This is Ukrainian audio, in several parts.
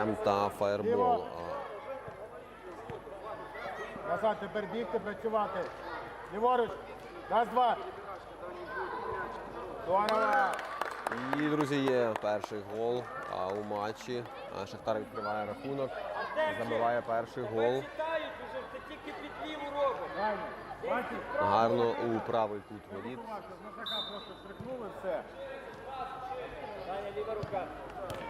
між та Фаєрбол. Назад тепер бігти, працювати. Ліворуч. Раз, два. Здорово. І, друзі, є перший гол а, у матчі. А, Шахтар відкриває рахунок, забиває перший гол. Гарно у правий кут воріт. Знахака просто стрикнули все. Даня, ліва рука. Давай.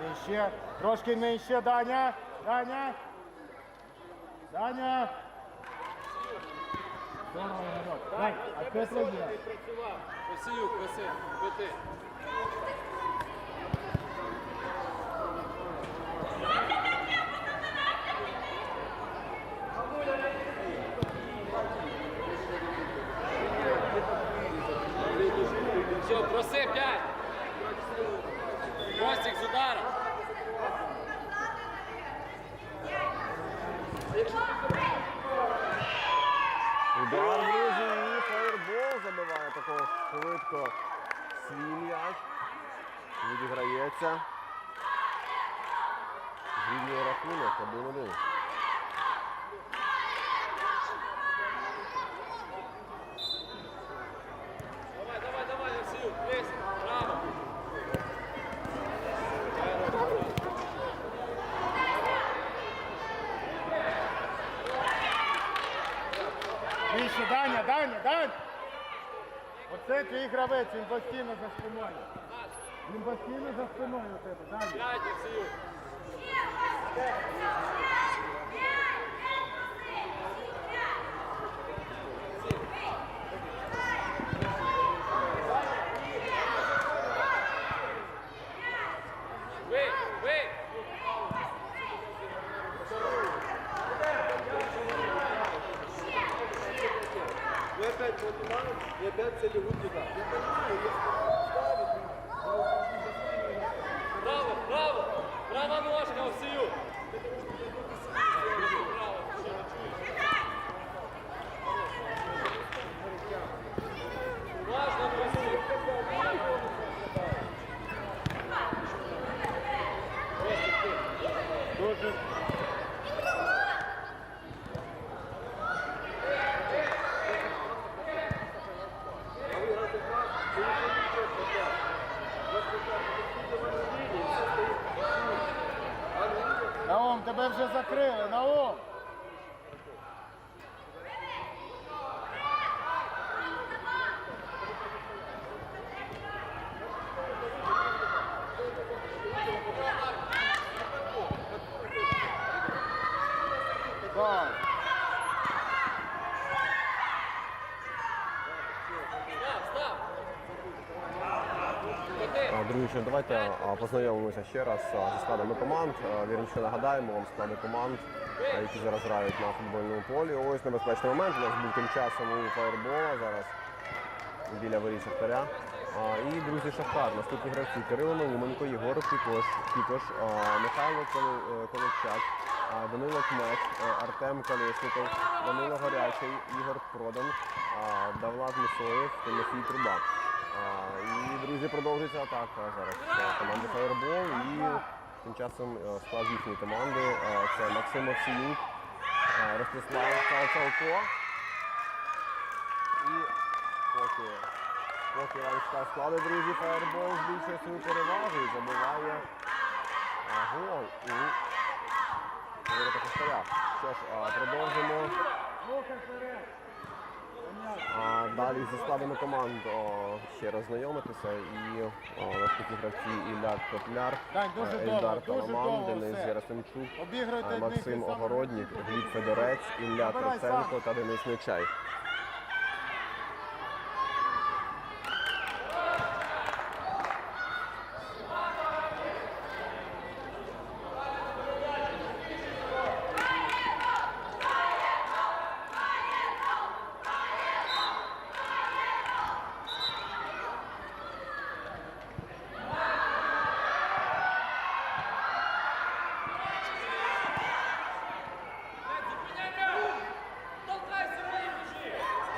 Нижче. Трошки нижче, Даня. Даня. Даня. Здорово, Ігорьок. Дай, а Петро є. Відпрацював. Посію, коси, коти. Проси, п'ять. Костик з удара. Удар, друзі, і фаєрбол забиває також швидко свій м'яч. Відіграється. Зрівнює рахунок 1-1. Давай, давай, давай, Олексію, весь, право. Нижче, Даня, Даня, Даня. Оце твій гравець, він постійно за спиною. Він постійно за спиною у тебе, Далі Олексію. Ви, ви. Вы опять поднимаете, и опять цели руки. Я понимаю, если ставить, Браво, браво. Права ножка, в Важно, Олексію. Дуже. Наум, тебе вже закрили, Наум! Так. Став, став. Коти. А, Друзі, що давайте познайомимося ще раз зі складами команд. Вірніше нагадаємо вам склади команд, які зараз грають на футбольному полі. Ось небезпечний момент. У нас був тим часом у фаєрбола зараз біля воріт Шахтаря. І друзі Шахтар, наступні гравці Кирило Науменко, Єгор Кікош, Кікош Михайло е, Коловчак, Данило Кмеч, е, Артем Колєсніков, Данило Горячий, Ігор Продан, Давлад Мусоєв, Тимофій Труба. І, друзі, продовжується атака зараз а, команди Фаєрбол. І тим часом е, склад їхньої команди е, це Максим Овсіюк, е, Ростислав Цалко. І поки, поки Іванська склади, друзі, Фаєрбол збільшує свою перевагу і забиває гол у ворота Шахтаря. Що ж, продовжимо. А далі зі складами команд о, ще раз знайомитися. І о, наступні гравці Ілля Котляр, Так, дуже е, Ельдар дуже Таламан, Денис все. Обігруйте е, одних і Максим самих Огороднік, Гліб Федорець, Ілля Забирай Троценко та Денис Нечай.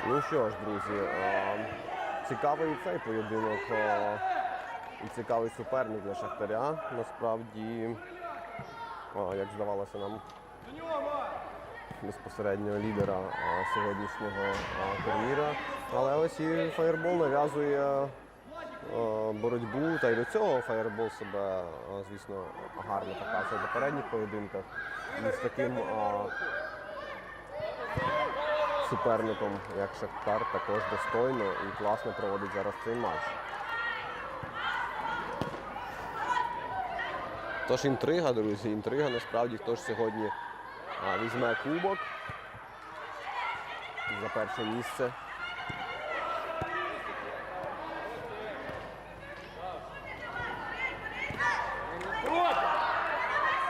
Ну що ж, друзі, е, цікавий цей поєдинок. е, І цікавий суперник для Шахтаря. Насправді, е, як здавалося нам, безпосереднього лідера сьогоднішнього турніра. Але ось і фаєрбол нав'язує боротьбу. Та й до цього фаєрбол себе, звісно, гарно показує в попередніх поєдинках. І з таким суперником, як Шахтар, також достойно і класно проводить зараз цей матч. Тож інтрига, друзі, інтрига насправді хто ж сьогодні а, візьме кубок за перше місце.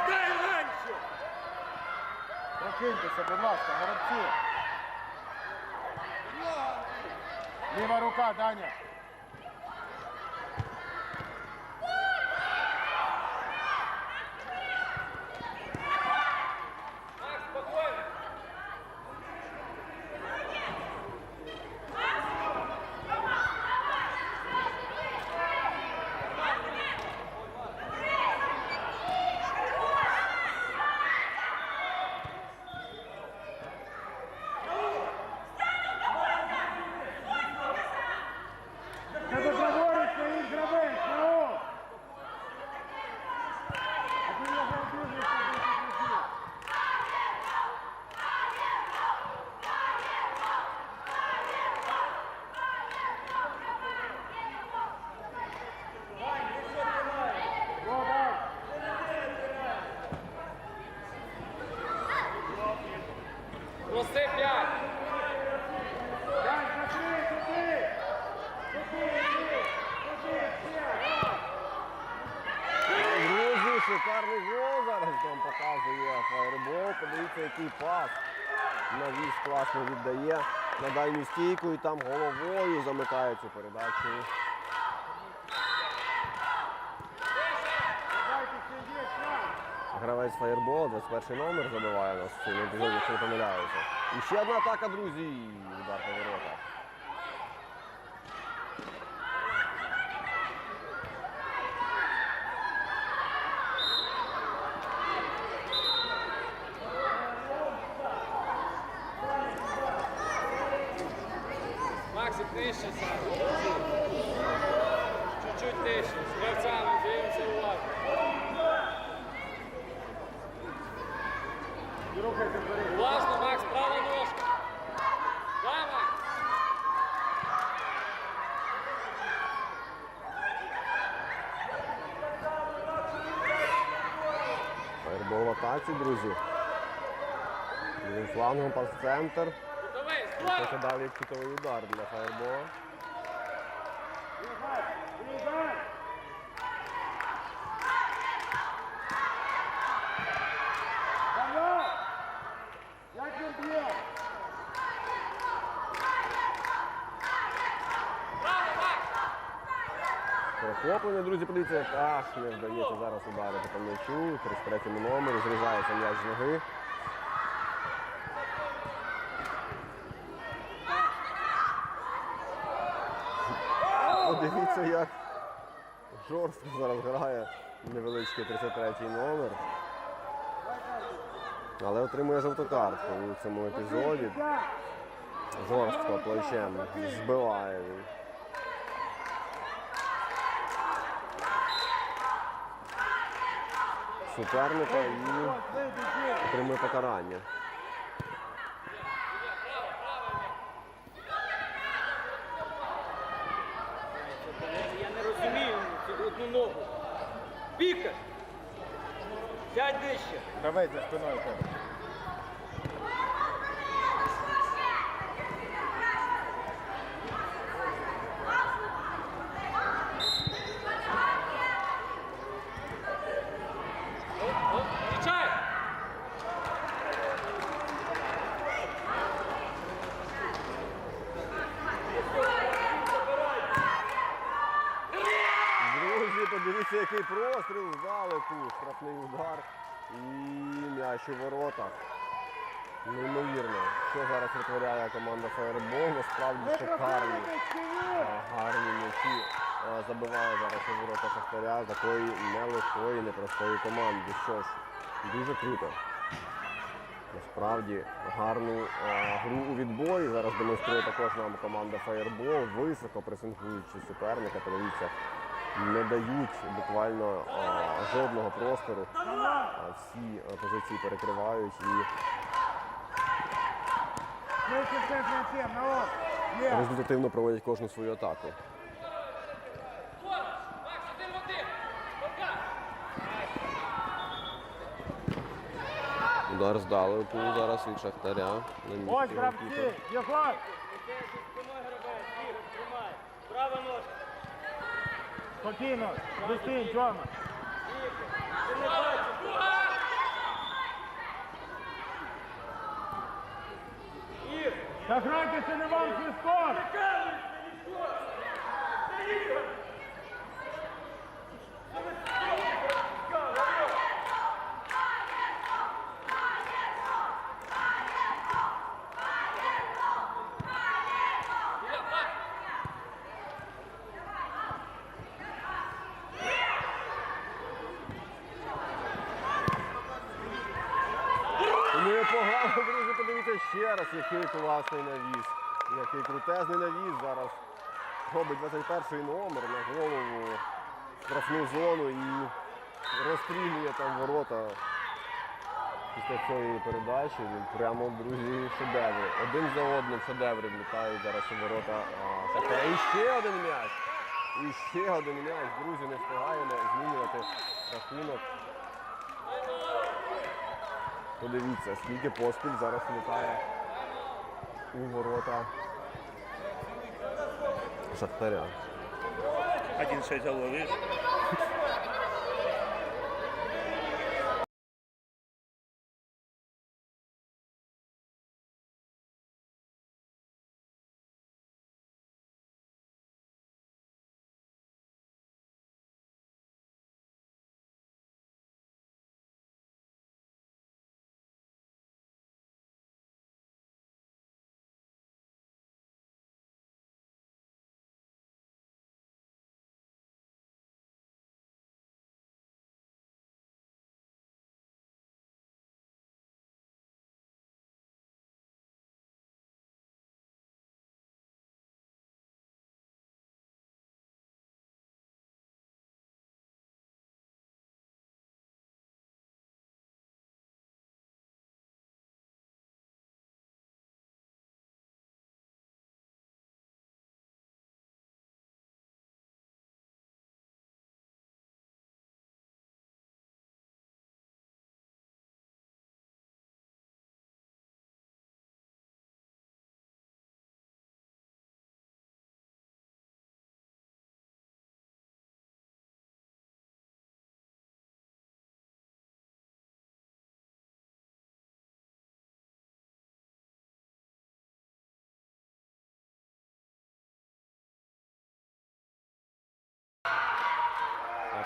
Дай! Прокиньтеся, будь ласка, горобці. Ліва рука, Даня. Макс, спокойно. Тебе праворуч, стоїть гравець, Нао. А ти його обіжуєш, щоб він підлетів. Во, Дань. Проси п'ять. Дань, закрий, туди. Туди, туди, туди, ще. Друзі, шикарний гол зараз нам показує фаєрбол. Подивіться, який пас. Навіс класно віддає стійку і там головою замикає цю передачу. Гравець фаєрбол, 21 номер забиває нас якщо не помиляюся. І ще одна атака, друзі. Удар по В атаці, друзі. Лівим флангом пас в центр. Готовий, Це як кутовий удар для фаєрбола. Ігор! Давай! Як він б'є? Право, Макс. Перехоплення, друзі, подивіться, аж не вдається зараз ударити по м'ячу. 33-му номері, зрізається м'яч з ноги. Подивіться, як жорстко зараз грає невеличкий 33-й номер. Але отримує жовту картку у цьому епізоді. Жорстко плечем збиває він. Суперника і отримує покарання. Я не розумію цю одну ногу. Пікаш! Сядь нижче. Давай за спиною тебе. Включай. Друзі, подивіться, який простріл здалеку. Штрафний удар і м'яч у воротах. Неймовірно, що зараз витворяє команда Фаєрбол, насправді шикарні. Е, гарні м'ячі е, забиває зараз у ворота Шахтаря такої нелегкої, непростої команди. Що ж, дуже круто. Насправді гарну е, гру у відборі. Зараз демонструє також нам команда Фаєрбол, високо пресингуючи суперника. Подивіться, не дають буквально е, жодного простору. Всі е, позиції перекривають і результативно проводять кожну свою атаку. Удар здалеку зараз від Шахтаря. Ось гравці! тримай. Права ножка. Спокійно! Зустрінь, Тьома! Ти не вам свисток! Та грайте, це не вам свисток! Непогано, друзі, подивіться ще раз, який класний навіс. Який крутезний навіс зараз робить 21-й номер на голову штрафну зону і розстрілює там ворота. Після цієї передачі він прямо, друзі, шедеври. Один за одним шедеври влітають зараз у ворота Шахтаря. І ще один м'яч. І ще один м'яч. Друзі, не встигаємо змінювати рахунок. Подивіться, скільки поспіль зараз літає у ворота Шахтаря. 1-6 голов,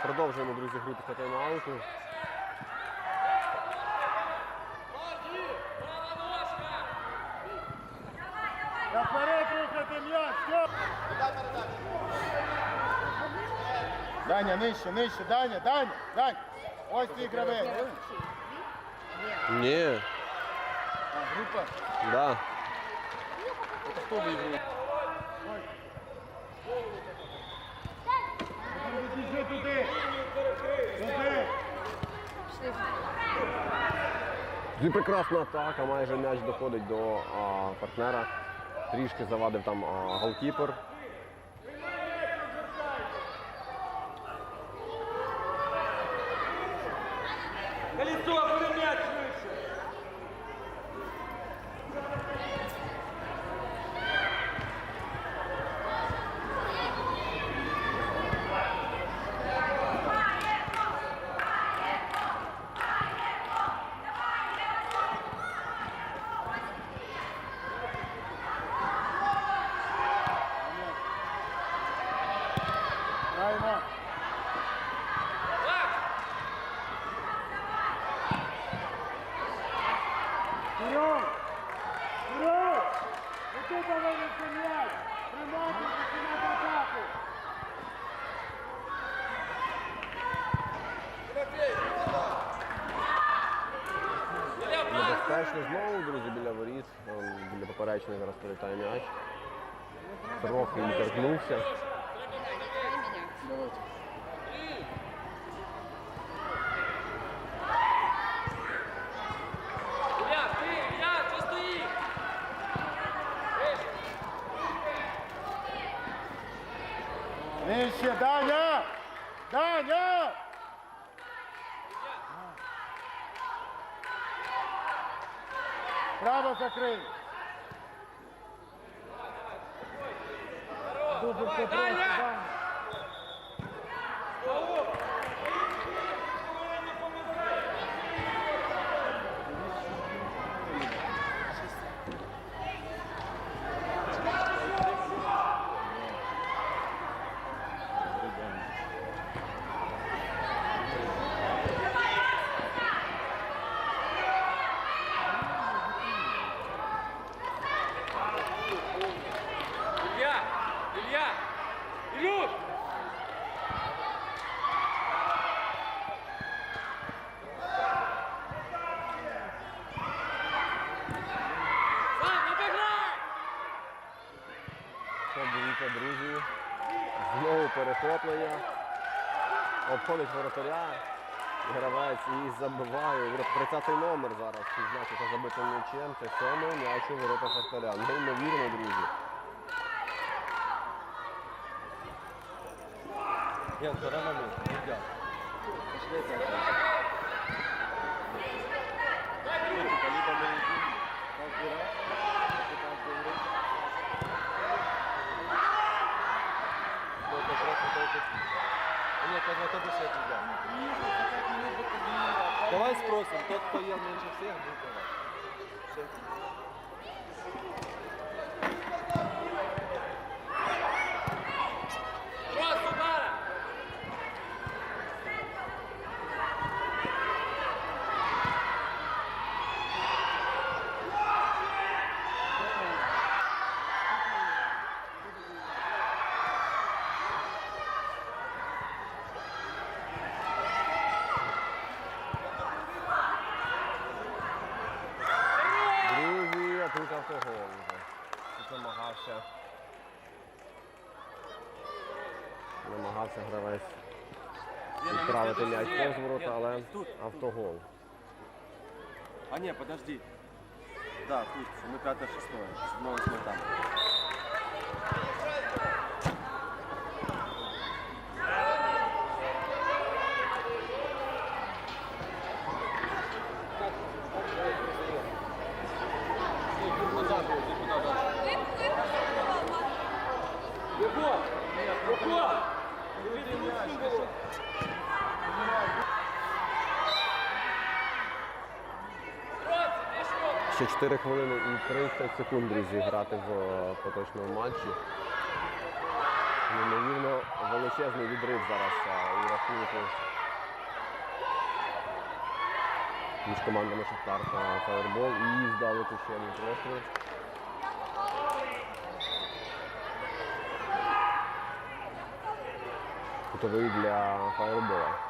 Продовжуємо, друзі, гру після тайм-ауту. Даня, нижче, нижче, Даня, Даня, Даня! Ось твій гравець! Ні, А, група. да. Хто виграв? Біжи І прекрасна атака, майже м'яч доходить до а, партнера. Трішки завадив там а, голкіпер. Колесо, буде м'яч швидше. Граємо! Небезпечно знову, друзі, біля воріт. Там Біля поперечної зараз прилітає м'яч. Трохи не торкнувся. Ілля, ти, Ілля, що стоїть? Вище. Нижче, Даня! Даня! Право закрий. Дуже все просто, Даня. Ілля, Ілля, Ілюш! Сам, обіграй! Подивіться, друзі. Знову перехоплення. Обходить воротаря. Гравець і забиває. 30-й номер зараз Значить, забитим м'ячем. Це сьомий м'яч у ворота Шахтаря. Неймовірно, друзі. Я, зараз на мить. Намагався гравець відправити м'яч повз ворота, але автогол. А не, подожди. Да, тут ми п'яте шестое. Знову там. 4 хвилини і 30 секунд, друзі, грати в е, поточному матчі. Неймовірно величезний відрив зараз е, у рахунку між командами Шахтар та Фаєрбол. І здалеку ще один простріл. Кутовий для Фаєрбола.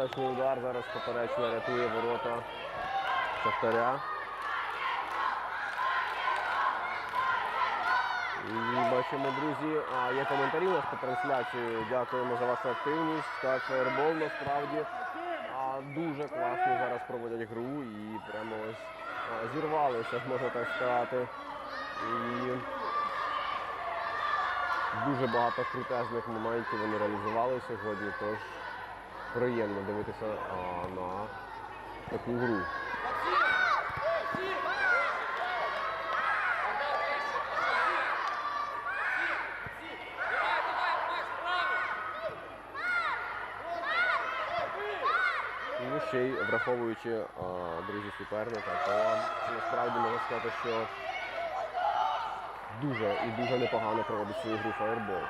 Удар, удар. Зараз поперечно рятує ворота Шахтаря. І бачимо, друзі, є коментарі у нас по трансляції. Дякуємо за вашу активність. Так, фаєрбол насправді дуже класно зараз проводять гру і прямо ось зірвалися, можна так сказати. І Дуже багато крутезних моментів вони реалізували сьогодні, тож приємно дивитися а, на таку гру. Ну, ще й враховуючи а, друзі суперника, то насправді можна сказати, що дуже і дуже непогано проводить свою гру фаєрбол.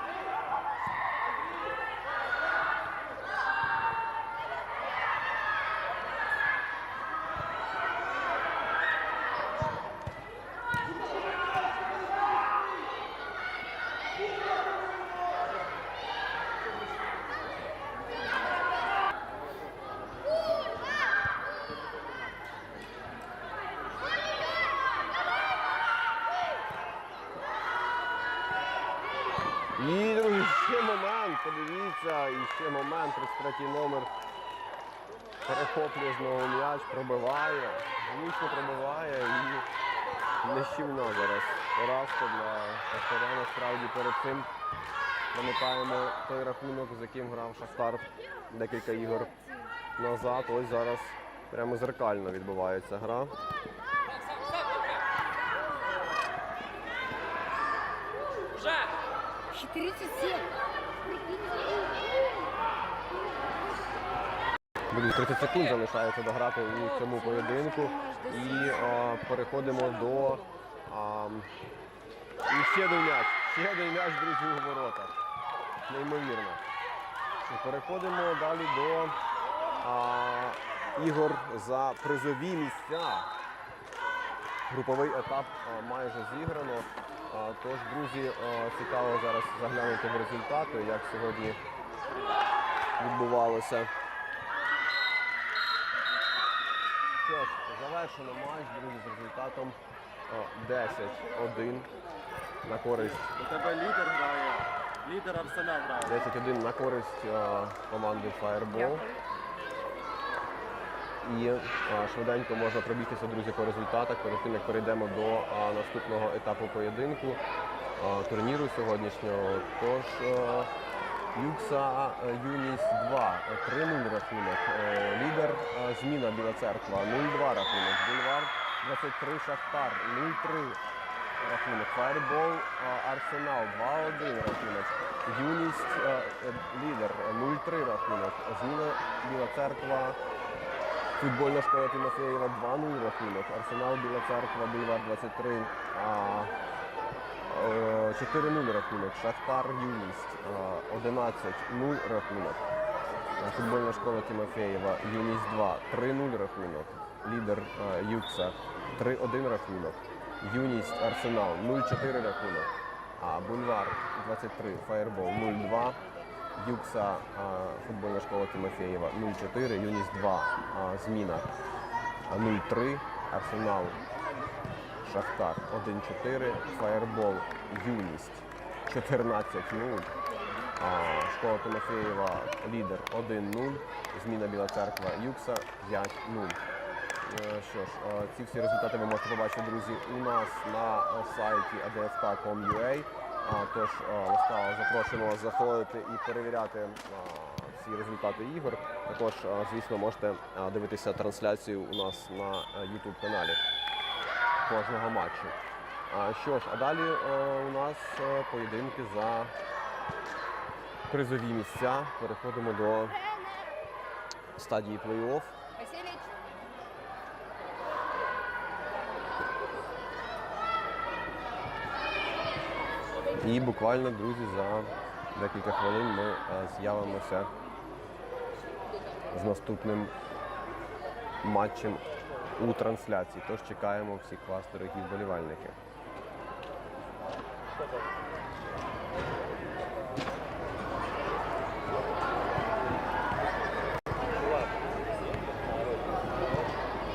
І, друзі, ще момент, подивіться, і ще момент, 33 номер перехоплює знову м'яч, пробиває, влучно пробиває і нищівна зараз поразка для Шахтаря. Насправді перед цим пам'ятаємо той рахунок, з яким грав Шахтар декілька ігор назад. Ось зараз прямо зеркально відбувається гра. Вже! 30 секунд залишається дограти у цьому поєдинку. І а, переходимо до а, і ще один м'яч. Ще один м'яч, друзі, у ворота. Неймовірно. Переходимо далі до а, ігор за призові місця. Груповий етап майже зіграно. Тож, друзі, цікаво зараз заглянути в результати, як сьогодні відбувалося. Що ж, завершено матч, друзі, з результатом 10-1 на користь У тебе лідер грає. Лідер Арсенал грає. 10-1 на користь а, команди Fireball. І а, швиденько можна пробігтися, друзі, по результатах перед тим, як перейдемо до а, наступного етапу поєдинку а, турніру сьогоднішнього. Тож а, Юкса Юніс 2, 3-0 рахунок. Е, Лідер а, зміна Біла Церква, 0-2 рахунок. Бульвар 23 Шахтар, 0-3 рахунок. Фаербол Арсенал 2-1 рахунок. Юність е, лідер 0-3 рахунок. Зміна Біла Церква. Футбольна школа Тимофеєва 2-0 рахунок. Арсенал Біла Церква, Бульвар 23. А, е, 4-0 рахунок. Шахтар Юність 11-0 рахунок. Футбольна школа Тимофеєва, Юність 2, 3-0 рахунок. Лідер Юкса 3-1 рахунок. Юність Арсенал 0-4 рахунок. А Бульвар 23, Фаєрбол 0-2. Юкса футбольна школа Тимофеєва 0-4, Юність 2, а, зміна 0-3, Арсенал Шахтар 1-4, Фаєрбол Юність 14-0. А, Школа Тимофеєва лідер 1-0, зміна Біла Церква Юкса 5-0. Е, Що ж, е, ці всі результати ви можете побачити, друзі, у нас на е, сайті adfk.com.ua. Тож ласкаво запрошуємо вас заходити і перевіряти всі результати ігор. Також, звісно, можете дивитися трансляцію у нас на YouTube каналі кожного матчу. Що ж, а далі у нас поєдинки за призові місця. Переходимо до стадії плей-офф. І буквально, друзі, за декілька хвилин ми е, з'явимося з наступним матчем у трансляції. Тож чекаємо всіх вас, дорогі вболівальники.